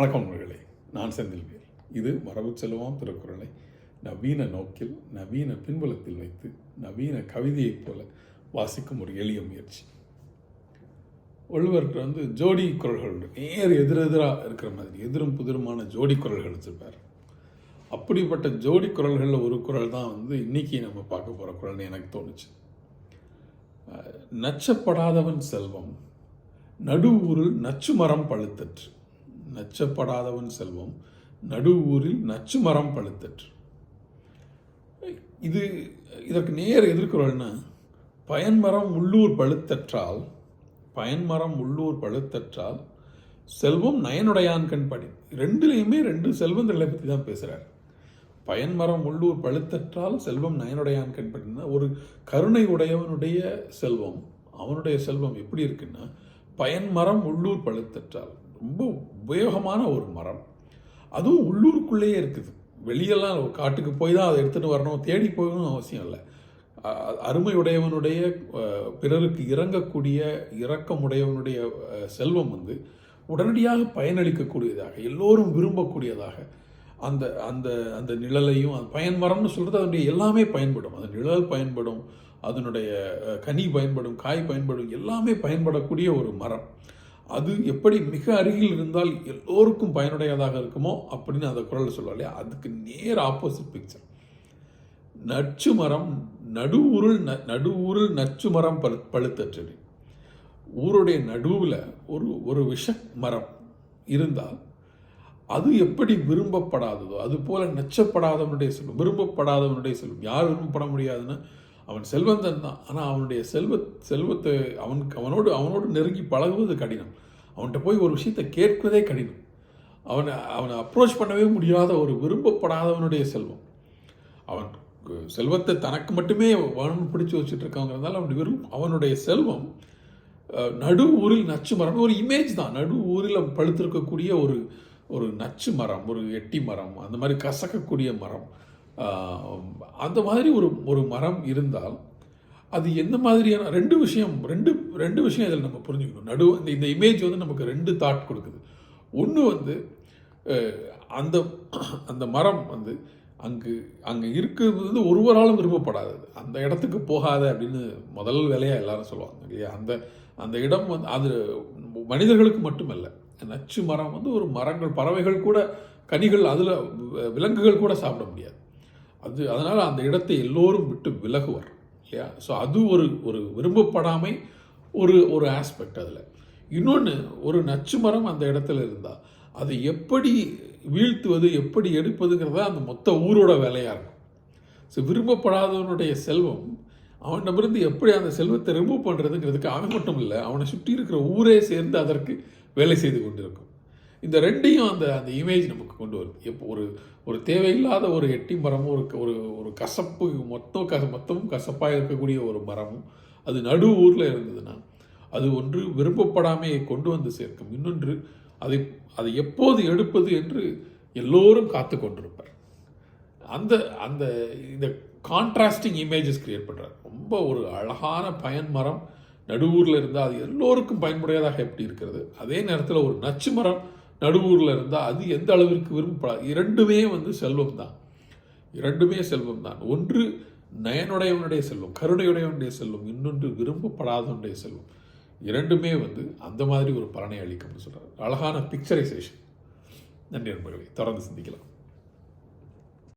வணக்கம் நண்பர்களே நான் செந்தில்வேல் இது மரபு செல்வம் திருக்குறளை நவீன நோக்கில் நவீன பின்புலத்தில் வைத்து நவீன கவிதையைப் போல வாசிக்கும் ஒரு எளிய முயற்சி. வள்ளுவருக்கு வந்து ஜோடி குரல்கள் உண்டு. நேர் எதிரெதிராக இருக்கிற மாதிரி எதிரும் புதிருமான ஜோடி குரல்கள் வச்சுருப்பார் அப்படிப்பட்ட ஜோடி குரல்களில் ஒரு குரல் தான் வந்து இன்னைக்கு நம்ம பார்க்க போகிற குரல்னு எனக்கு தோணுச்சு. நச்சப்படாதவன் செல்வம் நடுவூரில் நச்சு மரம் பழுத்தற்று. நச்சப்படாதவன் செல்வம் நடுவூரில் நச்சு மரம் பழுத்தற்று. இது இதற்கு நேர் எதிர்க்கிறோம்னா பயன்மரம் உள்ளூர் பழுத்தற்றால் பயன்மரம் உள்ளூர் பழுத்தற்றால் செல்வம் நயனுடையான் கண் படி. ரெண்டுலேயுமே ரெண்டு செல்வந்தர்களை பற்றி தான் பேசுகிறார் பயன்மரம் உள்ளூர் பழுத்தற்றால் செல்வம் நயனுடையான் கண் படினா ஒரு கருணை உடையவனுடைய செல்வம் அவனுடைய செல்வம் எப்படி இருக்குன்னா பயன்மரம் உள்ளூர் பழுத்தற்றால். ரொம்ப உபயோகமான ஒரு மரம். அதுவும் உள்ளூருக்குள்ளேயே இருக்குது. வெளியெல்லாம் காட்டுக்கு போய் தான் அதை எடுத்துகிட்டு வரணும் தேடி போகணும்னு அவசியம் இல்லை. அருமையுடையவனுடைய பிறருக்கு இறங்கக்கூடிய இரக்கமுடையவனுடைய செல்வம் வந்து உடனடியாக பயனளிக்கக்கூடியதாக எல்லோரும் விரும்பக்கூடியதாக அந்த அந்த அந்த நிழலையும் அந்த பயன்மரம்னு சொல்கிறது அதனுடைய எல்லாமே பயன்படும். அந்த நிழல் பயன்படும் அதனுடைய கனி பயன்படும் காய் பயன்படும் எல்லாமே பயன்படக்கூடிய ஒரு மரம். அது எப்படி மிக அருகில் இருந்தால் எல்லோருக்கும் பயனுடையதாக இருக்குமோ அப்படின்னு அந்த குரலில் சொல்லுவா இல்லையா? அதுக்கு நேர் ஆப்போசிட் பிக்சர் நச்சு மரம் நடுவுருள் ந- நடுவுருள் நச்சு மரம் பழு பழுத்தற்றது. ஊருடைய நடுவில் ஒரு ஒரு விஷ மரம் இருந்தால் அது எப்படி விரும்பப்படாததோ அது போல் நச்சப்படாதவனுடைய செல்வம் விரும்பப்படாதவனுடைய செல்வம் யார் விரும்பப்பட முடியாதுன்னு அவன் செல்வந்தன் தான். ஆனால் அவனுடைய செல்வ செல்வத்தை அவனுக்கு அவனோடு அவனோடு நெருங்கி பழகுவது கடினம். அவன்கிட்ட போய் ஒரு விஷயத்தை கேட்பதே கடினம். அவனை அவனை அப்ரோச் பண்ணவே முடியாத ஒரு விரும்பப்படாதவனுடைய செல்வம். அவன் செல்வத்தை தனக்கு மட்டுமே வேணும்னு பிடிச்சி வச்சுட்டு இருக்காங்கிறதுனால அவனுடைய விரும்ப அவனுடைய செல்வம் நடு ஊரில் நச்சு மரம் ஒரு இமேஜ் தான். நடு ஊரில் பழுத்திருக்கக்கூடிய ஒரு ஒரு நச்சு மரம் ஒரு எட்டி மரம் அந்த மாதிரி கசக்கக்கூடிய மரம். அந்த மாதிரி ஒரு ஒரு மரம் இருந்தால் அது எந்த மாதிரியான ரெண்டு விஷயம் ரெண்டு ரெண்டு விஷயம் இதில் நம்ம புரிஞ்சுக்கணும். நடு இந்த இந்த இமேஜ் வந்து நமக்கு ரெண்டு தாட் கொடுக்குது. ஒன்று வந்து அந்த அந்த மரம் வந்து அங்கு அங்கே இருக்கிறது வந்து ஒருவராலும் விரும்பப்படாது. அந்த இடத்துக்கு போகாத அப்படின்னு முதல் வேலையாக எல்லாரும் சொல்லுவாங்க இல்லையா? அந்த அந்த இடம் வந்து அது மனிதர்களுக்கு மட்டுமல்ல. நச்சு மரம் வந்து ஒரு மரங்கள் பறவைகள் கூட கனிகள் அதில் விலங்குகள் கூட சாப்பிட முடியாது. அது அதனால் அந்த இடத்தை எல்லோரும் விட்டு விலகுவர் இல்லையா? ஸோ அது ஒரு ஒரு விரும்பப்படாமை ஒரு ஒரு ஆஸ்பெக்ட் அதில். இன்னொன்று ஒரு நச்சு மரம் அந்த இடத்துல இருந்தால் அதை எப்படி வீழ்த்துவது எப்படி எடுப்பதுங்கிறதா அந்த மொத்த ஊரோட வேலையாக இருக்கும். ஸோ விரும்பப்படாதவனுடைய செல்வம் அவனிடமிருந்து எப்படி அந்த செல்வத்தை ரிமூவ் பண்ணுறதுங்கிறதுக்கு அவன் மட்டும் இல்லை அவனை சுற்றி இருக்கிற ஊரே சேர்ந்து அதற்கு வேலை செய்து கொண்டிருக்கும். இந்த ரெண்டையும் அந்த அந்த இமேஜ் நமக்கு கொண்டு வருது எப்போ ஒரு ஒரு தேவையில்லாத ஒரு எட்டி மரமும் ஒரு ஒரு ஒரு கசப்பு மொத்தம் கச மொத்தமும் கசப்பாக இருக்கக்கூடிய ஒரு மரமும் அது நடு ஊரில் இருந்ததுன்னா அது ஒன்று விருப்பப்படாமையை கொண்டு வந்து சேர்க்கும். இன்னொன்று அதை அதை எப்போது எடுப்பது என்று எல்லோரும் காத்து கொண்டிருப்பார். அந்த அந்த இந்த கான்ட்ராஸ்டிங் இமேஜஸ் கிரியேட் பண்ணுறார் ரொம்ப ஒரு அழகான பயன் மரம் நடுவூரில் இருந்தால் அது எல்லோருக்கும் பயன்புடையதாக எப்படி இருக்கிறது? அதே நேரத்தில் ஒரு நச்சு மரம் நடுவூரில் இருந்தால் அது எந்த அளவிற்கு விரும்பப்படாது இரண்டுமே வந்து செல்வம் தான் இரண்டுமே செல்வம் தான் ஒன்று நயனுடையவனுடைய செல்வம் கருணையுடையவனுடைய செல்வம் இன்னொன்று விரும்பப்படாதவனுடைய செல்வம். இரண்டுமே வந்து அந்த மாதிரி ஒரு பலனை அளிக்கும்னு சொல்கிறார் அழகான பிக்சரைசேஷன் நன்றி நண்பர்களே தொடர்ந்து சிந்திக்கலாம்.